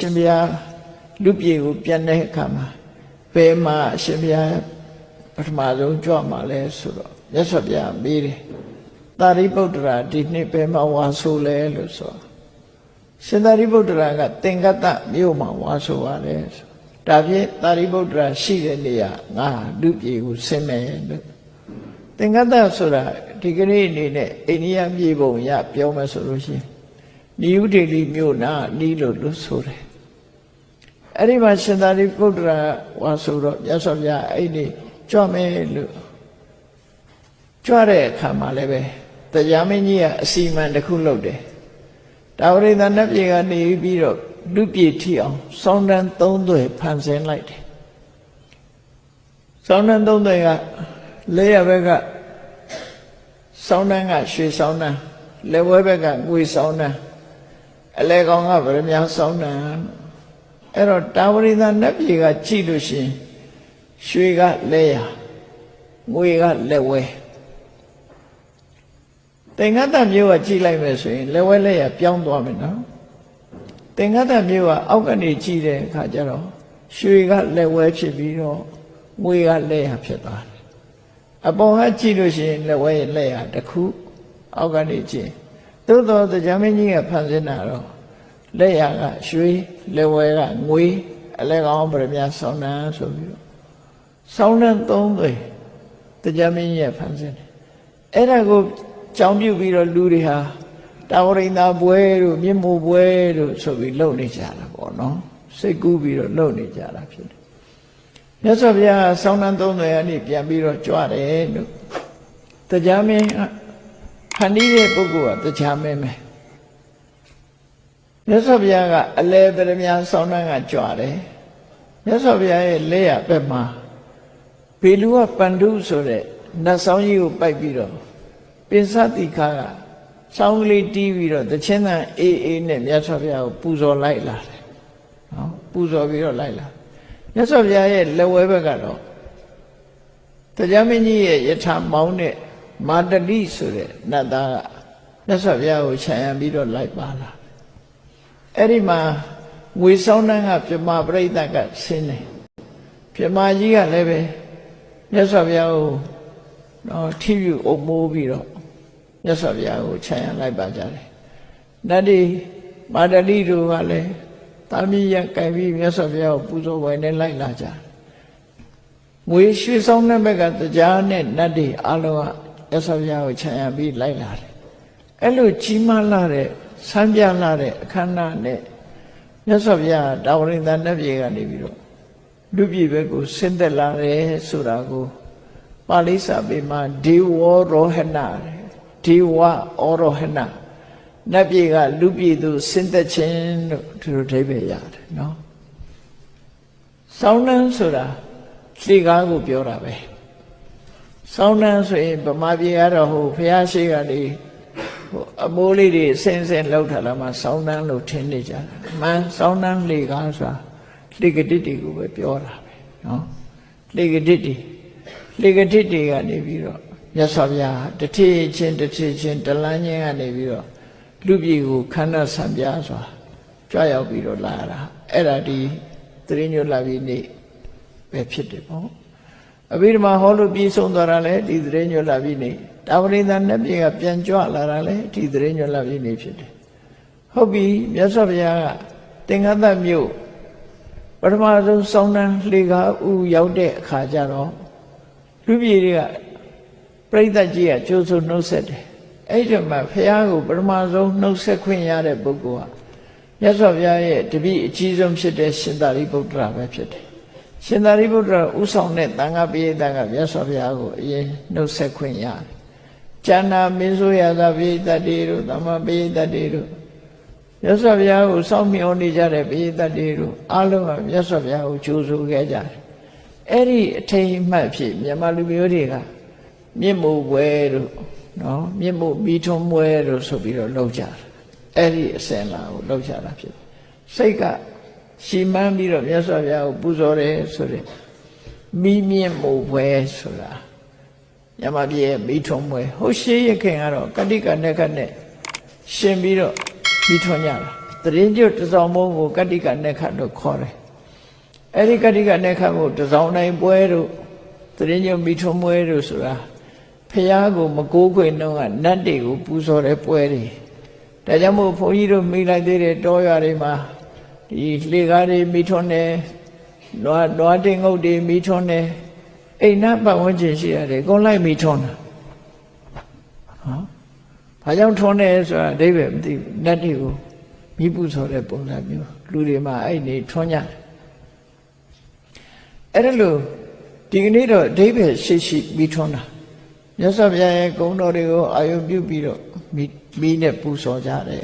ရှင်ဘုရားလူပြေကိုပြန်တဲ့အခါမှာဘယ်မှာအရှင်ဘုရားပထမဆုံးကြွမှာလဲဆိုတော့မြတ်စွာဘုရားမေးတယ်သာရိပုတ္တရာဒီနှစ်ဘယ်မှာဝါဆိုလဲလို့ဆိုတော့ရှင်သာရိပုတ္တရာကသင်္ကတ္တမြို့မှာဝါဆိုပါတယ်ဆိုဒါဖြင့်သာရိပုတ္တရာရှိတဲ့နေရာငါလူပြေကိုဆင်းမယ်လို့သင်္ကတ္တဆိုတာဒီကနေ့အနေနဲ့အိန္ဒိယမြေပုံရပြောမယ်ဆိုလို့ရှိရင် နိယုဒေလီမြို့နာနီးလို့လို့ဆိုတယ်အဲ့ဒီမှာရှင်သာရိပုတ္တရာဝါဆိုတော့မြတ်စွာဘုရားအဲ့ဒီကြွမယ်လို့ကြွတဲ့အခါမှာလည်းပဲတရားမင်းကြီးကအစီအမံတစ်ခုလုပ်တယ်တာဝရိန္ဒနတ်ပြည်ကနေပြီးတော့လူပြည်ထီအောင်စောင်းတန်းသုံးသွယ်ဖန်ဆင်းလိုက်တယ်စောင်းတန်းသုံးသွယ်ကလက်ရဘက်ကစောင်းတန်းကရွှေစောင်းတန်းလက်ဝဲဘက်ကငွေစောင်းတန်း အလဲကောင်ကဗရမ ्या စောင်းတန်းအဲ့တော့တာဝရိသနတ်ပြည်ကကြည့်လို့ရှရင်ရွှေကလက်ရငွေကလက်ဝဲတင်္ဂတမျိုးကကြည့်လိုက်မယ်ဆိုရင်လက်ဝဲလက်ရပြောင်းသွားမယ်နော်တင်္ဂတမျိုးကအောက်ကနေကြည့်တဲ့အခါကျတော့ရွှေကလက်ဝဲဖြစ်ပြီးတော့ငွေကလက်ရဖြစ်သွားတယ်အပေါ်ကကြည့်လို့ရှိရင်လက်ဝဲလက်ရတစ်ခုအောက်ကနေကြည့်သို့တော်တရားမင်းကြီးကဖန်ဆင်းတာတော့ လက်ရကရွှေလက်ဝဲကငွေအလဲကောင်းဗရမ ्या ဆောင်းနှံဆိုပြီးတော့ဆောင်းနှံသုံးသွေတရားမင်းကြီးရဲ့ဖန်ဆင်းတယ်အဲ့ဒါကိုကြောင်းပြုပြီးတော့လူတွေဟာတာဝရိန္ဒာပွဲတို့မြင့်မို့ပွဲတို့ဆိုပြီးလုပ်နေကြတာပေါ့နော်စိတ်ကူးပြီးတော့လုပ်နေကြတာဖြစ်တယ်မြတ်စွာဘုရားဆောင်းနှံသုံးသွေအနေပြန်ပြီးတော့ကြွတယ်လို့တရားမင်းဖန်တီးတဲ့ပုဂ္ဂိုလ်ကတရားမင်းပဲ မြတ်စွာဘုရားကအလဲပရမညာဆောင်းနှန်းကကြွတယ်မြတ်စွာဘုရားရဲ့လက်ရဘက်မှာဘေလူကပန္ဓုဆိုတဲ့နတ်ဆောင်းကြီးကိုပိုက်ပြီးတော့ပိစတိခါကဆောင်းကလေးတီးပြီးတော့တချင်းတန်အေးအေးနဲ့မြတ်စွာဘုရားကိုပူဇော်လိုက်လာတယ်နော်ပူဇော်ပြီးတော့လိုက်လာမြတ်စွာဘုရားရဲ့လက်ဝဲဘက်ကတော့တရားမင်းကြီးရဲ့ယထာမောင်းတဲ့မာတတိဆိုတဲ့နတ်သားကမြတ်စွာဘုရားကိုခြံရံပြီးတော့လိုက်ပါလာ အဲ့ဒီမှာငွေဆောင်တန်းကပြမပရိသတ်ကဆင်းတယ်ပြမကြီးကလည်းပဲမြတ်စွာဘုရားကိုတော့ထိယူအုပ်မိုးပြီးတော့မြတ်စွာဘုရားကိုခြံရလိုက်ပါကြတယ်နတ်ဒီမာတလိတို့ကလည်းတာမီးရကြိုင်ပြီးမြတ်စွာဘုရားကိုပူဇော်ဝယ်နေလိုက်လာကြတယ်ငွေရွှေဆောင်တဲ့ဘက်ကတရားနဲ့နတ်ဒီအလုံးကမြတ်စွာဘုရားကိုခြံရပြီးလိုက်လာတယ်အဲ့လိုကြီးမားလာတဲ့ ဆန်းပြလာတဲ့အခမ်းအနားနဲ့မြတ်စွာဘုရားတာဝရိန္ဒနတ်ပြည်ကနေပြီးတော့လူပြည်ဘက်ကိုဆင်းသက်လာတယ်ဆိုတာကိုပါဠိစာပေမှာဒေဝရောဟဏဒေဝဩရောဟဏနတ်ပြည်ကလူပြည်သူဆင်းသက်ခြင်းလို့ဒီလိုအဓိပ္ပာယ်ရတယ်နော်ဆောင်းနှန်းဆိုတာလှေကားကိုပြောတာပဲဆောင်းနှန်းဆိုရင်ဗမာပြည်ကတော့ဟိုဖះရှိကနေ ဟိုအမိုးလေးတွေဆင်းဆင်းလောက်ထားလာမှဆောင်းနှန်းလို့ထင်နေကြတာမှန်ဆောင်းနှန်းလှေကားဆိုတာလှေကတိတီကိုပဲပြောတာပဲနော်လှေကတိတီလှေကတိတီကနေပြီးတော့မြတ်စွာဘုရားတထေချင်းတထေချင်းတလန်းချင်းကနေပြီးတော့လူပြည်ကိုခန္ဓာဆံပြားစွာကြွရောက်ပြီးတော့လာတာအဲ့ဒါဒီသတိညွတ်လာပြီးနေပဲဖြစ်တယ်ပေါ့ အဘိဓမ္မာဟောလို့ပြီးဆုံးသွားတာလေဒီသတိညွတ်လာပြီးနေတာဝရိန္ဒနတ်ပြည်ကပြန်ကြွလာတာလေဒီသတိညွတ်လာပြီးနေဖြစ်တယ်ဟုတ်ပြီမြတ်စွာဘုရားကသင်္ကသမြို့ပထမဆုံးစောင်းနှံလှေကားဥရောက်တဲ့အခါကျတော့လူပြည်တွေကပြိဿကြီးကကြိုးစုံနှုတ်ဆက်တယ်အဲ့ဒီမှာဘုရားကိုပထမဆုံးနှုတ်ဆက်ခွင့်ရတဲ့ပုဂ္ဂိုလ်ကမြတ်စွာဘုရားရဲ့တပည့်အကြီးဆုံးဖြစ်တဲ့ရှင်သာရိပုတ္တရာပဲဖြစ်တယ် ရှင်သာရိပုတ္တရာဥဆောင်တဲ့တန်ခါပိဋကကမြတ်စွာဘုရားကိုအရင်နှုတ်ဆက်ခွင့်ရတယ်ကျန်တာမင်းဆိုရသာပိဋကတိတို့သမ္မာပိဋကတိတို့မြတ်စွာဘုရားကိုစောင့်မျှော်နေကြတဲ့ပိဋကတိတို့အားလုံးကမြတ်စွာဘုရားကိုကြိုးဆိုခဲ့ကြတယ်အဲ့ဒီအထိန်အမှတ်ဖြစ်မြန်မာလူမျိုးတွေကမြင့်မို့ပွဲတို့နော်မြင့်မို့မိထုံးပွဲတို့ဆိုပြီးတော့လောက်ကြတယ်အဲ့ဒီအစင်လာကိုလောက်ကြတာဖြစ်တယ်စိတ်က ရှီမန်းပြီးတော့မြတ်စွာဘုရားကိုပူဇော်တယ်ဆိုတဲ့မိမြင့်မို့ပွဲဆိုတာညမပြည့်မိထုံးပွဲဟိုရှိရခင်ကတော့ကတိကနဲ့ကနဲ့ရှင်ပြီးတော့မိထွန်းကြတာသတရင်ကျွတ်တစ်စောင်းမုံကိုကတ္တိကနေခတ်လို့ခေါ်တယ်အဲ့ဒီကတ္တိကနေခတ်ကိုတစ်စောင်းတိုင်းပွဲတို့သတရင်ကျွတ်မိထုံးပွဲတို့ဆိုတာဖះကိုမကိုးခွင့်တော့ကနတ်တွေကိုပူဇော်တဲ့ပွဲတွေဒါကြောင့်မို့ဘုန်းကြီးတို့မိလိုက်သေးတဲ့တောရွာတွေမှာ ဒီလှေကားတွေမိထွန်းတယ်နွားနွားတင်ငုတ်တွေမိထွန်းတယ်အိမ်နာပတ်ဝန်းကျင်ရှိရတယ်အကုန်လိုက်မိထွန်းတာဟောဘာကြောင့်ထွန်းတယ်ဆိုတာအဓိပ္ပာယ်မသိဘူးနတ်တွေကိုမိပူဇော်တဲ့ပုံစံမျိုးလူတွေမှာအဲ့နေထွန်းကြတယ်အဲ့ဒါလို့ဒီကနေ့တော့အဓိပ္ပာယ်ရှိရှိမိထွန်းတာမြတ်စွာဘုရားရဲ့ဂုဏ်တော်တွေကိုအာယုပြုပြီးတော့မိမိနဲ့ပူဇော်ကြတယ်